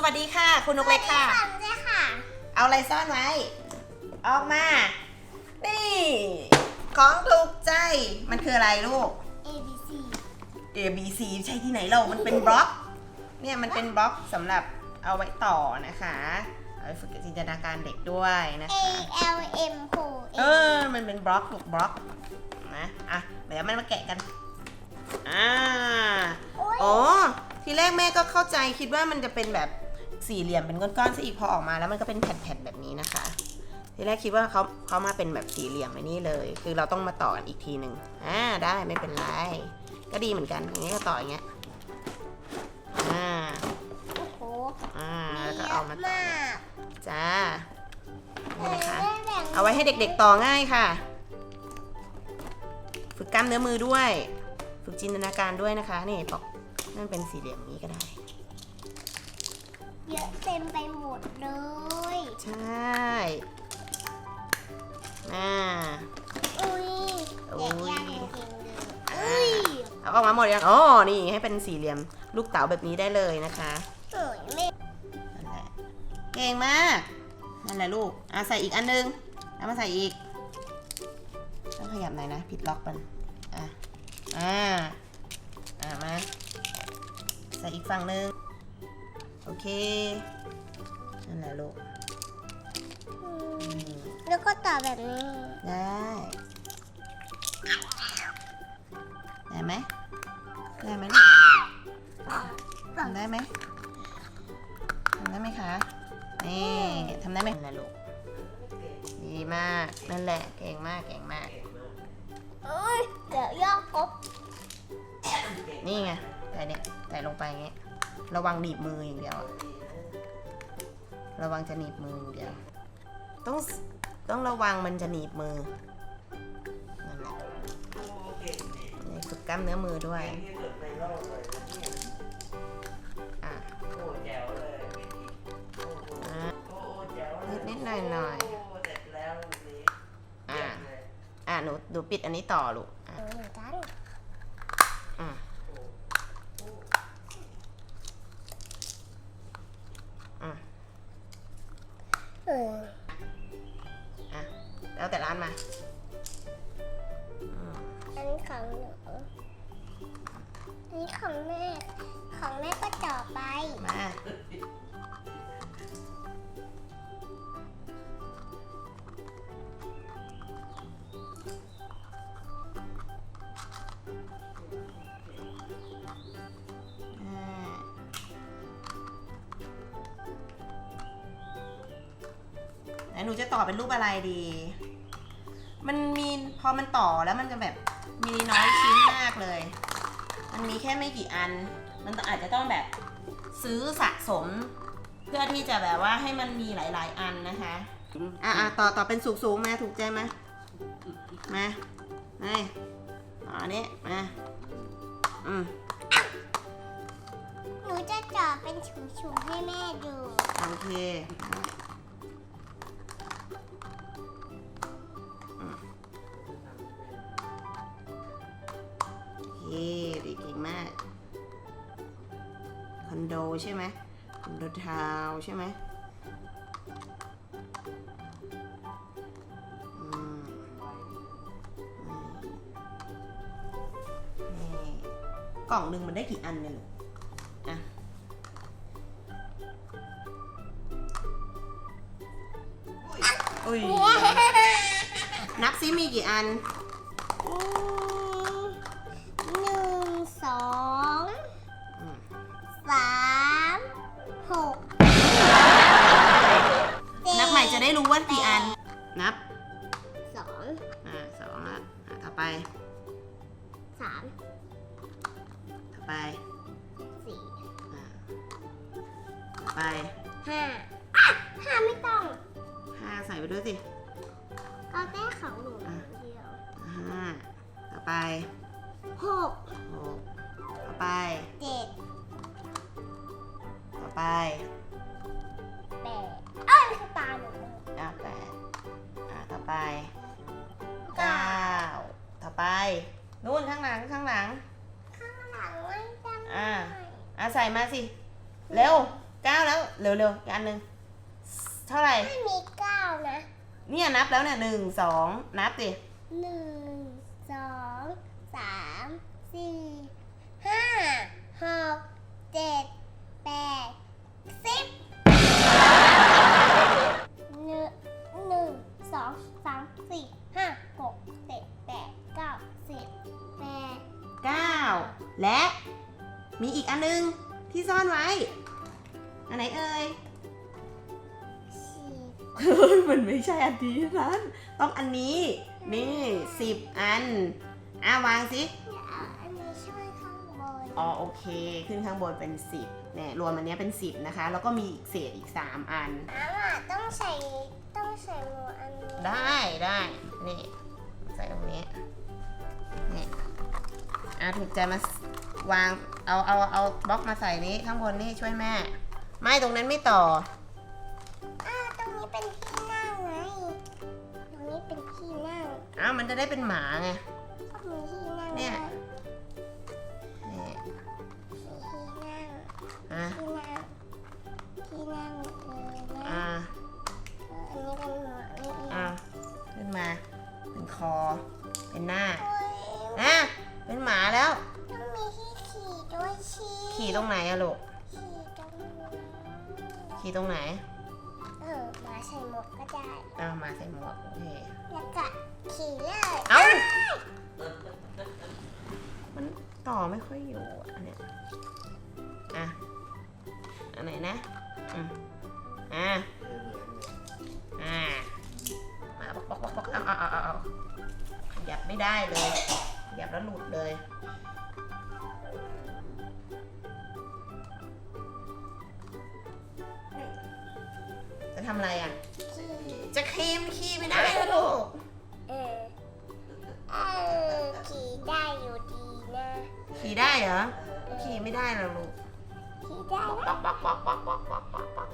สวัสดีค่ะ คุณนุกเล็กค่ะสวัสดีค่ะ เอาอะไรซ่อนไว้ ออกมา นี่ ของถูกใจ มันคืออะไรลูกเจค่ะ A B C A B C ใช่ที่ไหนเรา มันเป็นบล็อก เนี่ยมันเป็นบล็อกสำหรับเอาไว้ต่อนะคะ เอาไว้ฝึกจินตนาการเด็กด้วยนะ A คะ L M O เออ มันเป็นบล็อกลูกบล็อกนะ อะ เดี๋ยวมันมาแกะกัน อ่าอ๋อ ทีแรกแม่ก็เข้าใจคิดว่ามันจะเป็นแบบ สี่เหลี่ยมเป็นก้อนๆซะอีกพอออกมาแล้วมันก็เป็นแผ่นๆแบบนี้นะคะทีแรกคิดว่าเขาเขามาเป็นแบบสี่เหลี่ยมไอ้นี่เลย คือเราต้องมาต่อกันอีกทีหนึ่งอ่าได้ไม่เป็นไร ก็ดีเหมือนกันอย่างนี้ก็ต่ออย่างเงี้ยอ่าโอ้โหอ่ามีแล้วก็เยเอาอะมาต่อมากจ้านี่นะคะได้แบ่งเอาไว้ให้เด็กๆต่อง่ายค่ะ ฝึกกล้ามเนื้อมือด้วย ฝึกจินตนาการด้วยนะคะ นี่บอกนั่นเป็นสี่เหลี่ยมนี้ก็ได้ เยอะเต็มไปหมดเลย ใช่อ่า อุ้ยอุ้เด็ย กยากจริงๆเลยอุ้ยเอาออกมาหมดยังอ๋อนี่ให้เป็นสี่เหลี่ยมลูกเต๋าแบบนี้ได้เลยนะคะเอ้ยไม่นั่นแหละเก่งมากนั่นแหละลูกอะใส่อีกอันนึงเอามาใส่อีกต้องขยับหน่อยนะผิดล็อกมันอะอ่าอ่ามาใส่อีกฝั่งนึง โอเค นั่นแหละลูกอือืมมแล้วก็ต่อแบบนี้ ได้ได้ไหมได้ไหมลูกทำได้ไหมทำได้ไหมคะ นี่ทำได้ไหมนั่นแหละลูก ดีมาก นั่นแหละ เก่งมาก เก่งมากเอ้ยเดี๋ยวยอกครบนี่ไงใส่เนี่ยใส่ลงไปอย่างเงี้ย ระวังหนีบมืออย่างเดียวอะระวังจะหนีบมืออย่างเดียว ต้องต้องระวังมันจะหนีบมือนั่นแหละนี่ฝึกกล้ามเนื้อมือด้วยอะอะนิดนิดหน่อยหน่อยอะอะหนูดูปิดอันนี้ต่อลูกอะ เออเหมือนกัน อะอะ เอออะแล้วแต่ร้านมาอืมอันนี้ของหนูอันนี้ของแม่ ของแม่ก็ต่อไป มา หนหนูจะต่อเป็นรูปอะไรดี มันมีพอมันต่อแล้วมันจะแบบมีน้อยชิ้นมากเลย มันมีแค่ไม่กี่อัน มันอาจจะต้องแบบซื้อสะสม เพื่อที่จะแบบว่าให้มันมีหลาย ๆ อันนะคะ อะอะต่อต่อเป็นสูงๆมาถูกใจไหมมานี่ต่ออันนี้มาอืมหนูจะต่อเป็นชุมๆให้แม่ดู โอเค คอนโดใช่ไหมคอนโดทาวน์ใช่ไหมอืมนี่นี่กล่องหนึ่งมันได้กี่อันเนี่ยลูกอะอุ้ยนับซิมีกี่อัน ได้รู้ว่ากี่อัน นับ สองอ่าสองละอะต่อไป สามต่อไป สี่อ่า ต่อไปห้าอะห้าไม่ต้องห้าใส่ไปด้วยสิ ก็แค่ของหนูอย่างเดียวห้าต่อไปหกหกต่อไป เจ็ดต่อไป แปดเอ้ย ม่จำอ่าได้อะใส่มาสิ เร็วเก้าแล้ว เร็วๆอีกอันหนึ่งเท่าไหร่ ไม่มีเก้านะเนี่ยนับแล้วเนี่ยหนึ่งสองนับดิหนึ่งสองสามสี่ห้าหกเจ็ดแปดสิบ เฮ้ยมันไม่ใช่อันนี้นั้น ต้องอันนี้ นี่สิบอัน อะวางสิเดี๋ยวเอาอันนี้ช่วยข้างบนอ๋อโอเค ขึ้นข้างบนเป็นสิบเนี่ยรวมอันเนี้ยเป็นสิบนะคะ แล้วก็มีอีกเศษอีกสามอันน้ำอะต้องใส่ต้องใส่หมูอันนี้ได้ได้นี่ใส่ตรงนี้นี่อะถูกใจมาวางเอาเอาเอาบล็อกมาใส่นี้ข้างบนนี่ช่วยแม่ ไม่ตรงนั้นไม่ต่ออ้าวตรงนี้ เป็นที่นั่งไงตรงนี้เป็นที่นั่งอ้าวมันจะได้เป็นหมาไง ก็มีที่นั่งเนี่ยด้วยนี่ที่นั่งอะที่นั่งที่นั่งเลยนะอะเอออันนี้เป็นหมวกนี่เองอะขึ้นมา เป็นคอ เป็นหน้าโอ้ยอะเป็นหมาแล้ว ต้องมีที่ขี่ด้วยชีขี่ตรงไหนอะลูก ขี่ตรงนี้ ขี่ตรงไหน เออหมาใส่หมวกก็ได้อ้าวหมาใส่หมวกโอเคแล้วก็ขี่เลยเอ้ามันต่อไม่ค่อยอยู่อะอันเนี้ยอะอันไหนนะอืมอะอ่ามาบอกบอกบอกบอกเอาเอาเอาเอาเอาขยับไม่ได้เลย ทำอะไรอะ ขี่จะครีมขี้ไม่ได้นะลูก เออเออขี่ได้อยู่ดีนะขี่ได้เหรอ ขี่ไม่ได้หรอกลูกขี่ได้ป๊นะอกป๊อกป๊อกป๊อกป๊อกป๊อกป๊อกป๊อก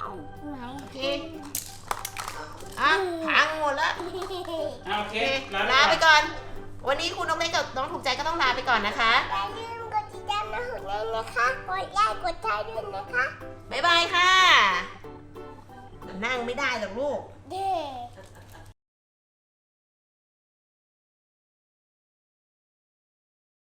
เอาไหนโอเคอะพังหมดแล้ว อะโอโอเคเคลาลาไปไปก่อนก่อน วันนี้คุณน้องเล็กกับน้องถูกใจก็ต้องลาไปก่อนนะคะ อย่าลืมกดติดตามนะหุ่นเลยนะคะ กดไลค์กดแชร์ด้วยนะคะ บ๊ายบายค่ะ นั่งไม่ได้หรอกลูก เด้